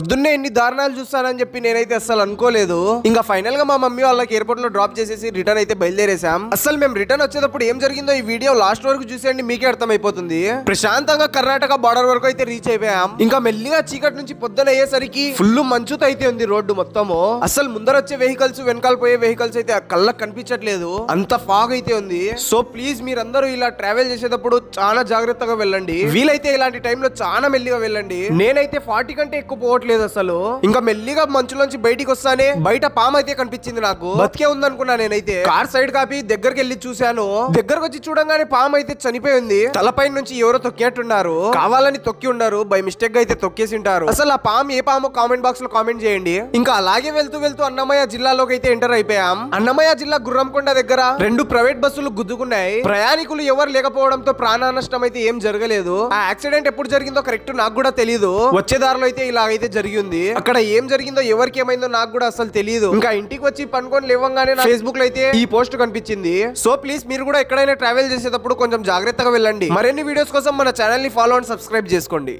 పొద్దున్నే ఎన్ని దారుణాలు చూస్తానని చెప్పి నేనైతే అస్సలు అనుకోలేదు. ఇంకా ఫైనల్గా మా మమ్మీ వాళ్ళకి ఎయిర్పోర్ట్లో డ్రాప్ చేసేసి రిటర్న్ అయితే బయలుదేరేసాం అసలు మేము రిటర్న్ వచ్చేటప్పుడు ఏం జరిగిందో ఈ వీడియో లాస్ట్ వరకు చూసేయండి మీకే అర్థమైపోతుంది. ప్రశాంతంగా కర్ణాటక బార్డర్ వరకు అయితే రీచ్ అయిపోయాం. ఇంకా మెల్లిగా చీకటి నుంచి పొద్దున అయ్యేసరికి ఫుల్ మంచుతో అయితే ఉంది రోడ్డు మొత్తము. అసలు ముందర వచ్చే వెహికల్స్ వెనకాల పోయే వెహికల్స్ అయితే కళ్ళకు కనిపించట్లేదు. అంత ఫాగ్ అయితే ఉంది. సో ప్లీజ్ మీరందరూ ఇలా ట్రావెల్ చేసేటప్పుడు చాలా జాగ్రత్తగా వెళ్ళండి. వీలైతే ఇలాంటి టైంలో చాలా మెల్లిగా వెళ్ళండి. నేనైతే ఫార్టీ కంటే ఎక్కువ పోవట్లేదు అసలు. ఇంకా మెల్లిగా మంచులోంచి బయటికి వస్తానే బయట పాము అయితే కనిపించింది నాకు. బతికే ఉందనుకున్నా నేనైతే. కార్ సైడ్ కాపి దగ్గరికి వెళ్ళి చూశాను. దగ్గరకు వచ్చి చూడంగానే పాము అయితే చనిపోయింది తలపై నుంచి ఎవరో తొక్కేట్టున్నారు కావాలని తొక్కి ఉన్నారు. బై మిస్టేక్గా అయితే తొక్కేసి ఉంటారు. అసలు ఆ పాము ఏ పాము కామెంట్ బాక్స్లో కామెంట్ చేయండి. ఇంకా అలాగే వెళ్తూ వెళ్తూ అన్నమయ్య జిల్లాలోకి అయితే ఎంటర్ అయిపోయాం. అన్నమయ్య జిల్లా గుర్రంకొండ దగ్గర రెండు ప్రైవేట్ బస్సులు గుద్దుకున్నాయి. ప్రయాణికులు ఎవరు లేకపోవడంతో ప్రాణ నష్టం అయితే ఏం జరగలేదు. ఆ యాక్సిడెంట్ ఎప్పుడు జరిగిందో కరెక్ట్ నాకు కూడా తెలియదు వచ్చే దారిలో అయితే ఇలా అయితే జరిగింది. అక్కడ ఏం జరిగిందో ఎవరికి ఏమైందో నాకు కూడా అసలు తెలియదు ఇంకా ఇంటికి వచ్చి పనుకొని లేవంగానే ఫేస్బుక్లో అయితే ఈ పోస్ట్ కనిపించింది. సో ప్లీజ్ మీరు కూడా ఎక్కడైనా ట్రావెల్ చేసేటప్పుడు కొంచెం జాగ్రత్తగా వెళ్ళండి. మరిన్ని వీడియోస్ కోసం మన ఛానల్ని ఫాలో అండ్ సబ్స్క్రైబ్ చేసుకోండి.